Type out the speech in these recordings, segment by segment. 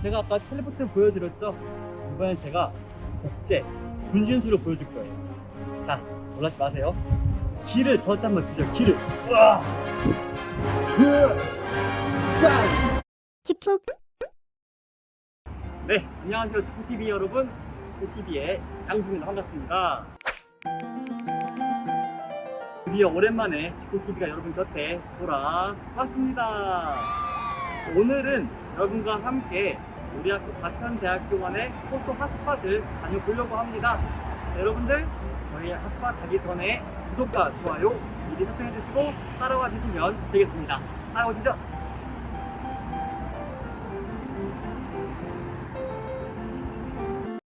제가 아까 텔레포트 보여드렸죠? 이번엔 제가 복제, 분신술을 보여줄 거예요. 자, 놀라지 마세요. 기를 저한테 한번 주죠, 기를. 우와! 그, 짠! 치푹 네, 안녕하세요. 치코TV 여러분. 치코TV의 양승입니다. 반갑습니다. 드디어 오랜만에 치코TV가 여러분 곁에 돌아왔습니다. 오늘은 여러분과 함께 우리 학교 과천대학교만의 포토 핫스팟을 다녀보려고 합니다. 여러분들, 저희 핫스팟 가기 전에 구독과 좋아요 미리 설정해주시고 따라와 주시면 되겠습니다. 따라오시죠.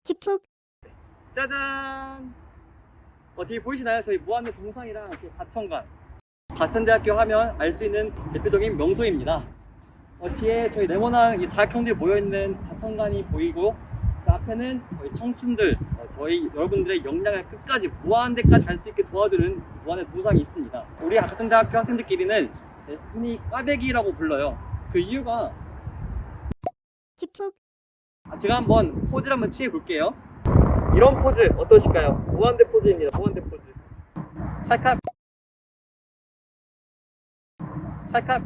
치푹 짜잔! 어, 뒤에 보이시나요? 저희 무한대 동상이랑 그 과천관. 과천대학교 하면 알 수 있는 대표적인 명소입니다. 어, 뒤에 저희 네모난 이 사각형들이 모여있는 과천관이 보이고, 그 앞에는 저희 청춘들, 어, 저희 여러분들의 역량을 끝까지 무한대까지 갈 수 있게 도와주는 무한대 동상이 있습니다. 우리 과천대학교 학생들끼리는 네, 흔히 꽈배기라고 불러요. 그 이유가 아, 제가 한번 포즈를 한번 취해 볼게요. 이런 포즈 어떠실까요? 무한대 포즈입니다. 무한대 포즈. 찰칵. 찰칵.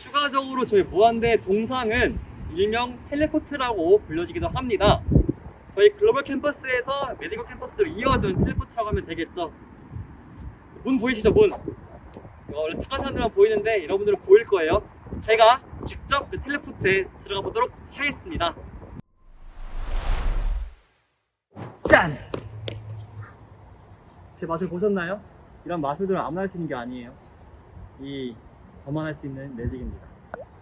추가적으로 저희 무한대 동상은 일명 텔레포트라고 불려지기도 합니다. 저희 글로벌 캠퍼스에서 메디컬 캠퍼스로 이어진 텔레포트라고 하면 되겠죠. 문 보이시죠? 문. 이거 원래 착한 사람들만 보이는데 여러분들은 보일 거예요. 제가 직접 그 텔레포트에 들어가 보도록 하겠습니다. 짠! 제 맛을 보셨나요? 이런 마술들은 아무나 할 수 있는 게 아니에요. 이 저만 할 수 있는 매직입니다.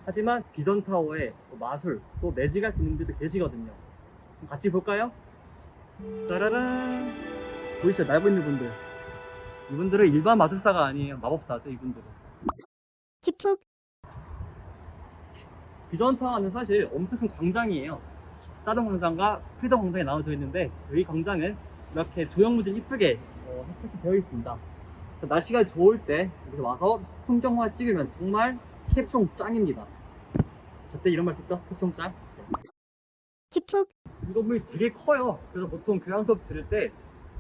하지만 비전타워에 또 마술, 또 매직할 수 있는 분들도 계시거든요. 같이 볼까요? 따라란! 보이시죠? 날고 있는 분들. 이분들은 일반 마술사가 아니에요. 마법사죠, 이분들은. 치푹 비전타워는 사실 엄청 큰 광장이에요. 스타덤 광장과 프리덤 광장이 나눠져 있는데 여기 광장은 이렇게 조형물들이 이쁘게 어, 햇볕이 되어 있습니다. 그래서 날씨가 좋을 때 여기서 와서 풍경화 찍으면 정말 캡숑 짱입니다. 저때 이런 말 썼죠? 캡숑 짱. 치푹 이 건물이 되게 커요. 그래서 보통 교양 수업 들을 때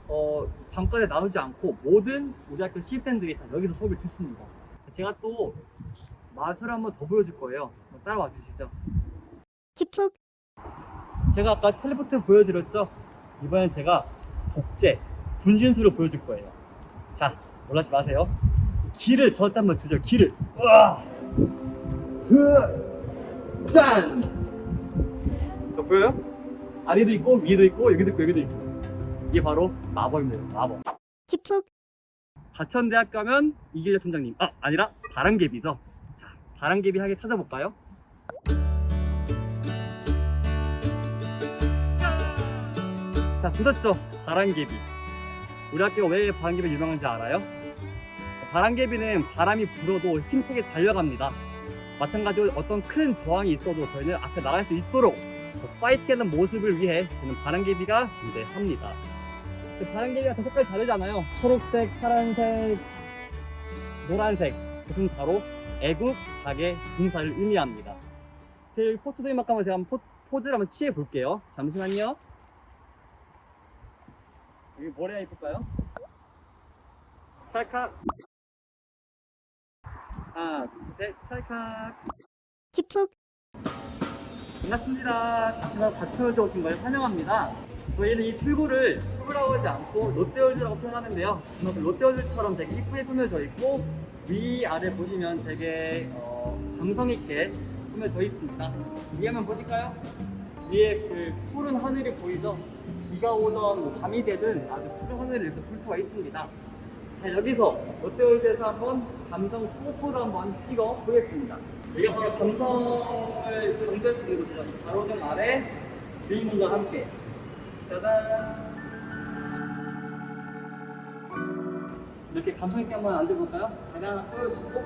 어, 단과에 나누지 않고 모든 우리 학교 시입생들이 다 여기서 수업을 듣습니다. 제가 또 마술 한번 더 보여줄 거예요. 따라와 주시죠. 치푹 제가 아까 텔레포트 보여드렸죠? 이번엔 제가 복제, 분신술을 보여줄 거예요. 자, 놀라지 마세요. 기를 저한테 한번 주죠, 기를. 우와! 흐! 짠! 저 보여요? 아래도 있고, 위에도 있고, 여기도 있고, 여기도 있고. 이게 바로 마법입니다, 마법. 치푹 과천대학 가면 이길래 총장님. 아, 아니라 바람개비죠. 자, 바람개비 하게 찾아볼까요? 자, 보셨죠? 바람개비. 우리 학교가 왜 바람개비 유명한지 알아요? 바람개비는 바람이 불어도 힘차게 달려갑니다. 마찬가지로 어떤 큰 저항이 있어도 저희는 앞에 나갈 수 있도록 파이트하는 모습을 위해 저는 바람개비가 존재합니다. 그 바람개비가 다 색깔이 다르잖아요. 초록색, 파란색, 노란색. 그것은 바로 애국 박의 군사를 의미합니다. 제 포토도임만 가면 제가 포, 포즈를 한번 취해 볼게요. 잠시만요. 여기 뭘 해야 이쁠까요? 찰칵. 하나, 둘, 셋, 찰칵. 치푹 반갑습니다. 다시마 과천에서 오신 걸 환영합니다. 저희는 이 출구를 출구라고 하지 않고 롯데월드라고 표현하는데요. 그만큼 롯데월드처럼 되게 이쁘게 꾸며져 있고 위아래 보시면 되게 어, 감성 있게 꾸며져 있습니다. 위에 한번 보실까요? 위에 그 푸른 하늘이 보이죠? 비가 오던 뭐 밤이 되든 아주 푸른 이렇게 볼 수가 있습니다. 자 여기서 롯데월드에서 한번 감성 포토를 한번 찍어 보겠습니다. 여기가 바로 감성을 강조할 수 있는 곳이죠. 이 가로등 아래 주인공과 함께 짜잔 이렇게 감성 있게 한번 앉아볼까요? 다리 하나 꼬여주고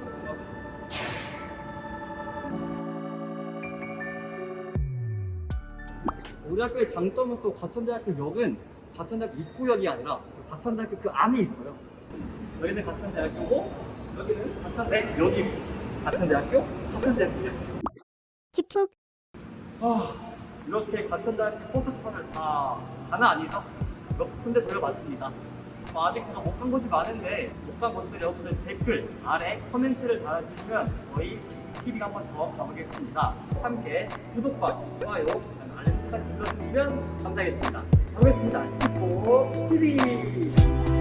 우리 학교의 장점은 또 과천대학교 역은 과천대학교 입구역이 아니라 과천대학교 그 안에 있어요. 여기는 과천대학교고 여기는 과천대 여기 과천대학교 과천대학교 집콕, 아, 이렇게 가천대학교 포토스판을 다 가는 아니죠? 몇 군데 돌려봤습니다. 어, 아직 제가 못 간 곳이 많은데 못 간 곳들 여러분들 댓글 아래 코멘트를 달아주시면 저희 TV가 한 번 더 가보겠습니다. 함께 구독과 좋아요, 알림 설정까지 눌러주시면 감사하겠습니다. 반갑습니다. 치포 TV.